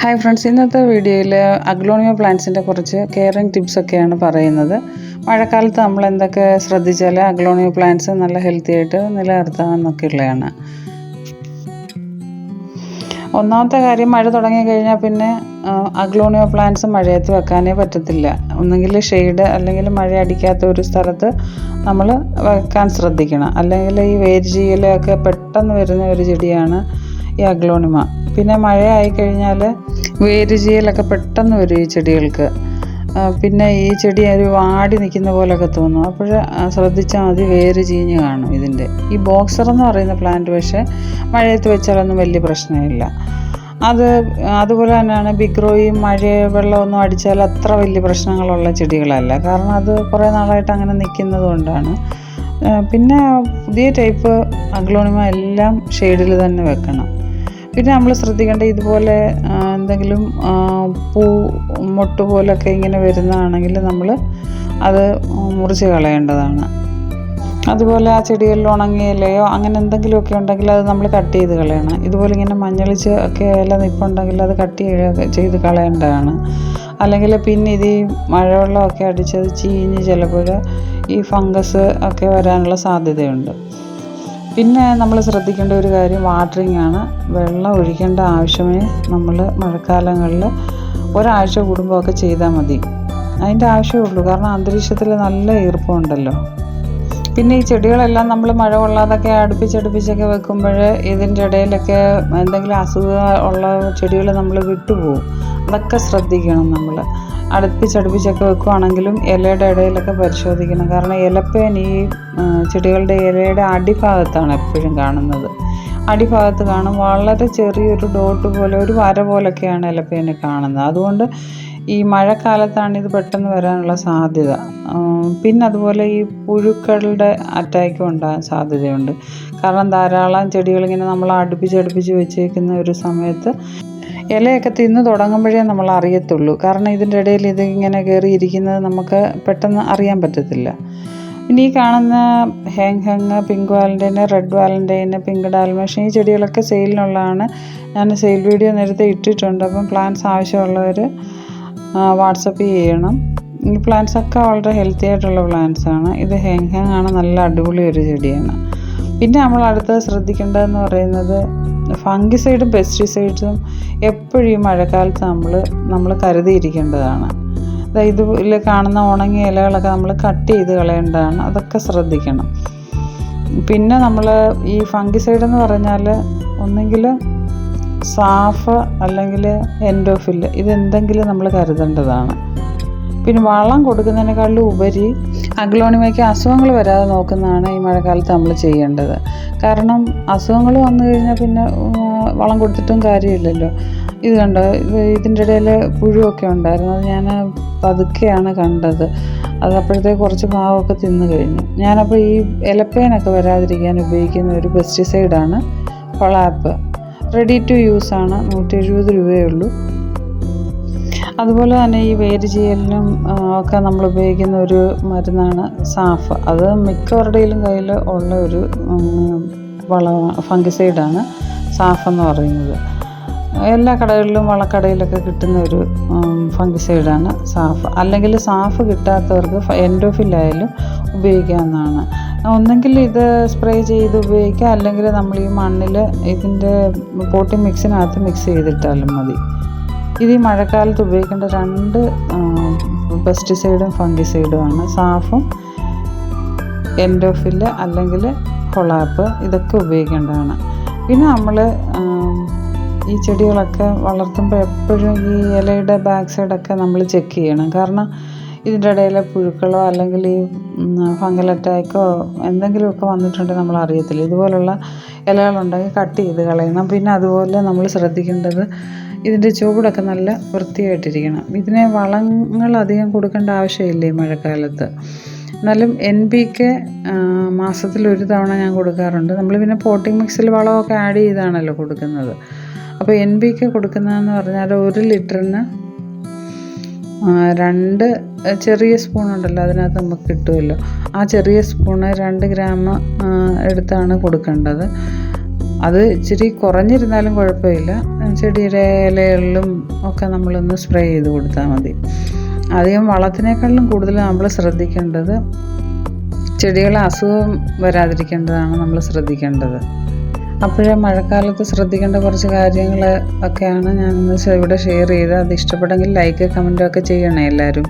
Hi friends ഇന്നത്തെ വീഡിയോയിൽ അഗ്ലോണിയ പ്ലാന്റ്സിന്റെ കുറച്ച് കെയറിങ് ടിപ്സൊക്കെയാണ് പറയുന്നത്. മഴക്കാലത്ത് നമ്മൾ എന്തൊക്കെ ശ്രദ്ധിച്ചാൽ അഗ്ലോണിയ പ്ലാന്റ്സ് നല്ല ഹെൽത്തി ആയിട്ട് നിലനിർത്താമെന്നൊക്കെ ഉള്ളതാണ് ഒന്നാമത്തെ കാര്യം മഴ തുടങ്ങി കഴിഞ്ഞാൽ പിന്നെ അഗ്ലോണിയോ പ്ലാന്റ്സ് മഴയത്ത് വെക്കാനേ പറ്റത്തില്ല. ഒന്നുകിൽ ഷെയ്ഡ് അല്ലെങ്കിൽ മഴ അടിക്കാത്ത ഒരു സ്ഥലത്ത് നമ്മൾ വെക്കാൻ ശ്രദ്ധിക്കണം. അല്ലെങ്കിൽ ഈ വേരുചീലൊക്കെ പെട്ടെന്ന് വരുന്ന ഒരു ചെടിയാണ് ഈ അഗ്ലോണിമ. പിന്നെ മഴ ആയിക്കഴിഞ്ഞാൽ വേരുചീലൊക്കെ പെട്ടെന്ന് വരും ഈ ചെടികൾക്ക്. പിന്നെ ഈ ചെടി ഒരു വാടി നിൽക്കുന്ന പോലെയൊക്കെ തോന്നും. അപ്പോൾ ശ്രദ്ധിച്ചാൽ മതി വേര് ചീഞ്ഞ് കാണും ഇതിന്റെ. ഈ ബോക്സർ എന്ന് പറയുന്ന പ്ലാന്റ് പക്ഷേ മഴയത്ത് വെച്ചാലൊന്നും വലിയ പ്രശ്നമില്ല. അത് അതുപോലെ തന്നെയാണ് ബിഗ്രോയും മഴ വെള്ളമൊന്നും അടിച്ചാൽ അത്ര വലിയ പ്രശ്നങ്ങളുള്ള ചെടികളല്ല. കാരണം അത് കുറേ നാളായിട്ട് അങ്ങനെ നിൽക്കുന്നത് കൊണ്ടാണ്. പിന്നെ പുതിയ ടൈപ്പ് അഗ്ലോണിമ എല്ലാം ഷെയ്ഡിൽ തന്നെ വെക്കണം. പിന്നെ നമ്മൾ ശ്രദ്ധിക്കേണ്ട ഇതുപോലെ എന്തെങ്കിലും പൂ മൊട്ട് പോലൊക്കെ ഇങ്ങനെ വരുന്നതാണെങ്കിൽ നമ്മൾ അത് മുറിച്ച് കളയേണ്ടതാണ്. അതുപോലെ ആ ചെടികളിൽ ഉണങ്ങിയ ഇലയോ അങ്ങനെ എന്തെങ്കിലുമൊക്കെ ഉണ്ടെങ്കിൽ അത് നമ്മൾ കട്ട് ചെയ്ത് കളയണം. ഇതുപോലെ ഇങ്ങനെ മഞ്ഞളിച്ച് ഒക്കെ ഇല നിൽപ്പുണ്ടെങ്കിൽ അത് കട്ട് ചെയ്ത് കളയേണ്ടതാണ്. അല്ലെങ്കിൽ പിന്നെ ഇത് ഈ മഴവെള്ളമൊക്കെ അടിച്ചത് ചീഞ്ഞ് ചിലപ്പോൾ ഈ ഫംഗസ് ഒക്കെ വരാനുള്ള സാധ്യതയുണ്ട്. പിന്നെ നമ്മൾ ശ്രദ്ധിക്കേണ്ട ഒരു കാര്യം വാട്ടറിംഗ് ആണ്. വെള്ളം ഒഴിക്കേണ്ട ആവശ്യമേ നമ്മൾ മഴക്കാലങ്ങളിൽ ഒരാഴ്ച കൂടുമ്പോഴൊക്കെ ചെയ്താൽ മതി. അതിന്റെ ആവശ്യമേ ഉള്ളൂ. കാരണം അന്തരീക്ഷത്തിൽ നല്ല ഈർപ്പമുണ്ടല്ലോ. പിന്നെ ഈ ചെടികളെല്ലാം നമ്മൾ മഴ കൊള്ളാതൊക്കെ അടുപ്പിച്ചടുപ്പിച്ചൊക്കെ വെക്കുമ്പോൾ ഇതിന്റെ ഇടയിലൊക്കെ എന്തെങ്കിലും അസുഖം ഉള്ള ചെടികൾ നമ്മൾ വിട്ടുപോകും. അതൊക്കെ ശ്രദ്ധിക്കണം നമ്മൾ അടുപ്പിച്ചടുപ്പിച്ചൊക്കെ വെക്കുവാണെങ്കിലും ഇലയുടെ ഇടയിലൊക്കെ പരിശോധിക്കണം. കാരണം ഇലപ്പേൻ ഈ ചെടികളുടെ ഇലയുടെ അടിഭാഗത്താണ് എപ്പോഴും കാണുന്നത്. അടിഭാഗത്ത് കാണും. വളരെ ചെറിയൊരു ഡോട്ട് പോലെ ഒരു വര പോലൊക്കെയാണ് ഇലപ്പേനെ കാണുന്നത്. അതുകൊണ്ട് ഈ മഴക്കാലത്താണ് ഇത് പെട്ടെന്ന് വരാനുള്ള സാധ്യത. പിന്നെ അതുപോലെ ഈ പുഴുക്കളുടെ അറ്റാക്കും ഉണ്ടാകാൻ സാധ്യതയുണ്ട്. കാരണം ധാരാളം ചെടികളിങ്ങനെ നമ്മൾ അടുപ്പിച്ചടുപ്പിച്ച് വെച്ചേക്കുന്ന ഒരു സമയത്ത് ഇലയൊക്കെ തിന്ന് തുടങ്ങുമ്പോഴേ നമ്മൾ അറിയത്തുള്ളൂ. കാരണം ഇതിന്റെ ഇടയിൽ ഇത് ഇങ്ങനെ കയറിയിരിക്കുന്നത് നമുക്ക് പെട്ടെന്ന് അറിയാൻ പറ്റത്തില്ല. ഇനി ഈ കാണുന്ന ഹെങ് Heng pink Valentine red Valentine pink Dalmatian ഈ ചെടികളൊക്കെ സെയിലിനുള്ളതാണ്. ഞാൻ സെയിൽ വീഡിയോ നേരത്തെ ഇട്ടിട്ടുണ്ട്. അപ്പം പ്ലാന്റ്സ് ആവശ്യമുള്ളവർ വാട്സപ്പ് ചെയ്യണം. ഈ പ്ലാന്റ്സ് ഒക്കെ വളരെ ഹെൽത്തി ആയിട്ടുള്ള പ്ലാന്റ്സ് ആണ്. ഇത് ഹെങ് ഹെങ് ആണ്. നല്ല അടിപൊളി ഒരു ചെടിയാണ്. പിന്നെ നമ്മൾ അടുത്തത് ശ്രദ്ധിക്കേണ്ടതെന്ന് പറയുന്നത് ഫംഗിസൈഡും പെസ്റ്റിസൈഡ്സും എപ്പോഴും ഈ മഴക്കാലത്ത് നമ്മൾ നമ്മൾ കരുതിയിരിക്കേണ്ടതാണ്. ഇതിൽ കാണുന്ന ഉണങ്ങിയ ഇലകളൊക്കെ നമ്മൾ കട്ട് ചെയ്ത് കളയേണ്ടതാണ്. അതൊക്കെ ശ്രദ്ധിക്കണം. പിന്നെ നമ്മൾ ഈ ഫംഗിസൈഡ് എന്ന് പറഞ്ഞാൽ ഒന്നെങ്കിൽ സാഫ് അല്ലെങ്കിൽ എൻഡോഫിൽ ഇതെന്തെങ്കിലും നമ്മൾ കരുതേണ്ടതാണ്. പിന്നെ വളം കൊടുക്കുന്നതിനേക്കാളും ഉപരി അഗ്ലോണിമയ്ക്ക് അസുഖങ്ങൾ വരാതെ നോക്കുന്നതാണ് ഈ മഴക്കാലത്ത് നമ്മൾ ചെയ്യേണ്ടത്. കാരണം അസുഖങ്ങൾ വന്നു കഴിഞ്ഞാൽ പിന്നെ വളം കൊടുത്തിട്ടും കാര്യമില്ലല്ലോ. ഇത് കണ്ടോ? ഇത് ഇതിന്റെ ഇടയിൽ പുഴുവൊക്കെ ഉണ്ടായിരുന്നു. അത് ഞാൻ പതുക്കെയാണ് കണ്ടത്. അത് അപ്പോഴത്തേക്ക് കുറച്ച് മാവൊക്കെ തിന്നു കഴിഞ്ഞു. ഞാനപ്പോൾ ഈ ഇലപ്പേനൊക്കെ വരാതിരിക്കാൻ ഉപയോഗിക്കുന്ന ഒരു പെസ്റ്റിസൈഡാണ് കൊളാപ്പ്. റെഡി ടു യൂസ് ആണ്. നൂറ്റി എഴുപത് രൂപയേ ഉള്ളൂ. അതുപോലെ തന്നെ ഈ വേര് ഒക്കെ നമ്മൾ ഉപയോഗിക്കുന്ന ഒരു മരുന്നാണ് സാഫ്. അത് മിക്കവരുടെയിലും കയ്യിൽ ഉള്ള ഒരു വള ഫംഗിസൈഡാണ് സാഫ് എന്ന് പറയുന്നത്. എല്ലാ കടകളിലും വളക്കടയിലൊക്കെ കിട്ടുന്ന ഒരു ഫംഗിസൈഡാണ് സാഫ്. അല്ലെങ്കിൽ സാഫ് കിട്ടാത്തവർക്ക് എൻഡോഫില്ലായാലും ഉപയോഗിക്കാവുന്നതാണ്. ഒന്നെങ്കിൽ ഇത് സ്പ്രേ ചെയ്ത് ഉപയോഗിക്കുക. അല്ലെങ്കിൽ നമ്മൾ ഈ മണ്ണിൽ ഇതിന്റെ പോട്ടി മിക്സിനകത്ത് മിക്സ് ചെയ്തിട്ടാലും മതി. ഇത് ഈ മഴക്കാലത്ത് ഉപയോഗിക്കേണ്ട രണ്ട് പെസ്റ്റിസൈഡും ഫംഗിസൈഡും ആണ്. സാഫും എൻഡോഫിൽ അല്ലെങ്കിൽ കൊളാപ്പ് ഇതൊക്കെ ഉപയോഗിക്കേണ്ടതാണ്. പിന്നെ നമ്മൾ ഈ ചെടികളൊക്കെ വളർത്തുമ്പോൾ എപ്പോഴും ഈ ഇലയുടെ ബാക്ക് സൈഡൊക്കെ നമ്മൾ ചെക്ക് ചെയ്യണം. കാരണം ഇതിന്റെ ഇടയിലെ പുഴുക്കളോ അല്ലെങ്കിൽ ഈ ഫംഗൽ അറ്റാക്കോ എന്തെങ്കിലുമൊക്കെ വന്നിട്ടുണ്ടെങ്കിൽ നമ്മൾ അറിയത്തില്ല. ഇതുപോലുള്ള ഇലകളുണ്ടെങ്കിൽ കട്ട് ചെയ്ത് കളയണം. പിന്നെ അതുപോലെ നമ്മൾ ശ്രദ്ധിക്കേണ്ടത് ഇതിന്റെ ചുവടൊക്കെ നല്ല വൃത്തിയായിട്ടിരിക്കണം. ഇതിനെ വളങ്ങൾ അധികം കൊടുക്കേണ്ട ആവശ്യമില്ലേ മഴക്കാലത്ത്? എന്നാലും എൻ പിക്ക് മാസത്തിൽ ഒരു തവണ ഞാൻ കൊടുക്കാറുണ്ട്. നമ്മൾ പിന്നെ പോട്ടിംഗ് മിക്സിൽ വളമൊക്കെ ആഡ് ചെയ്താണല്ലോ കൊടുക്കുന്നത്. അപ്പോൾ എൻ പിക്ക് കൊടുക്കുന്നതെന്ന് പറഞ്ഞാൽ ഒരു ലിറ്ററിന് രണ്ട് ചെറിയ സ്പൂണുണ്ടല്ലോ അതിനകത്ത് നമുക്ക് കിട്ടുമല്ലോ. ആ ചെറിയ സ്പൂണ് രണ്ട് ഗ്രാം എടുത്താണ് കൊടുക്കേണ്ടത്. അത് ഇച്ചിരി കുറഞ്ഞിരുന്നാലും കുഴപ്പമില്ല. ചെടിയുടെ ഇലകളിലും ഒക്കെ നമ്മളൊന്ന് സ്പ്രേ ചെയ്ത് കൊടുത്താൽ മതി. അധികം വളത്തിനേക്കാളും കൂടുതൽ നമ്മൾ ശ്രദ്ധിക്കേണ്ടത് ചെടികളെ അസുഖം വരാതിരിക്കേണ്ടതാണ് നമ്മൾ ശ്രദ്ധിക്കേണ്ടത്. അപ്പോഴേ മഴക്കാലത്ത് ശ്രദ്ധിക്കേണ്ട കുറച്ച് കാര്യങ്ങൾ ഒക്കെയാണ് ഞാൻ ഇവിടെ ഷെയർ ചെയ്തത്. അത് ഇഷ്ടപ്പെട്ടെങ്കിൽ ലൈക്ക് കമന്റും ഒക്കെ ചെയ്യണേ എല്ലാവരും.